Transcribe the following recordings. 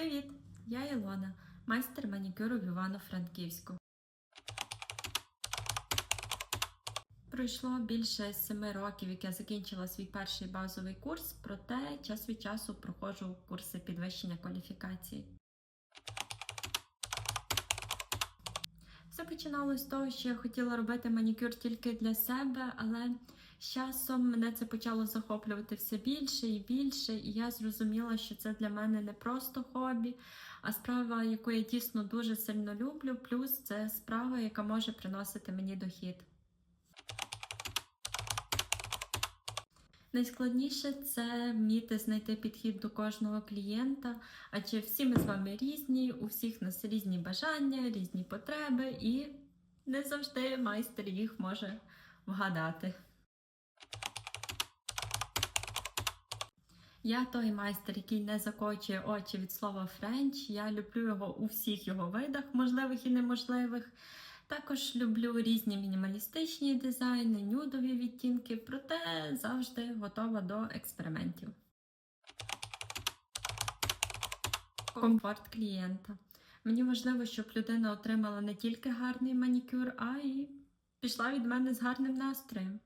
Привіт! Я Ілона, майстер манікюру в Івано-Франківську. Пройшло більше семи років, як я закінчила свій перший базовий курс, проте час від часу проходжу курси підвищення кваліфікації. Все з того, що я хотіла робити манікюр тільки для себе, але з часом мене це почало захоплювати все більше і більше, і я зрозуміла, що це для мене не просто хобі, а справа, яку я дійсно дуже сильно люблю, плюс це справа, яка може приносити мені дохід. Найскладніше це вміти знайти підхід до кожного клієнта, адже всі ми з вами різні, у всіх нас різні бажання, різні потреби, і не завжди майстер їх може вгадати. Я той майстер, який не закочує очі від слова френч. Я люблю його у всіх його видах, можливих і неможливих. Також люблю різні мінімалістичні дизайни, нюдові відтінки, проте завжди готова до експериментів. Комфорт клієнта. Мені важливо, щоб людина отримала не тільки гарний манікюр, а й пішла від мене з гарним настроєм.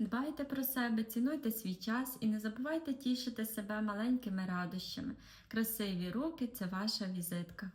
Дбайте про себе, цінуйте свій час і не забувайте тішити себе маленькими радощами. Красиві руки це ваша візитка.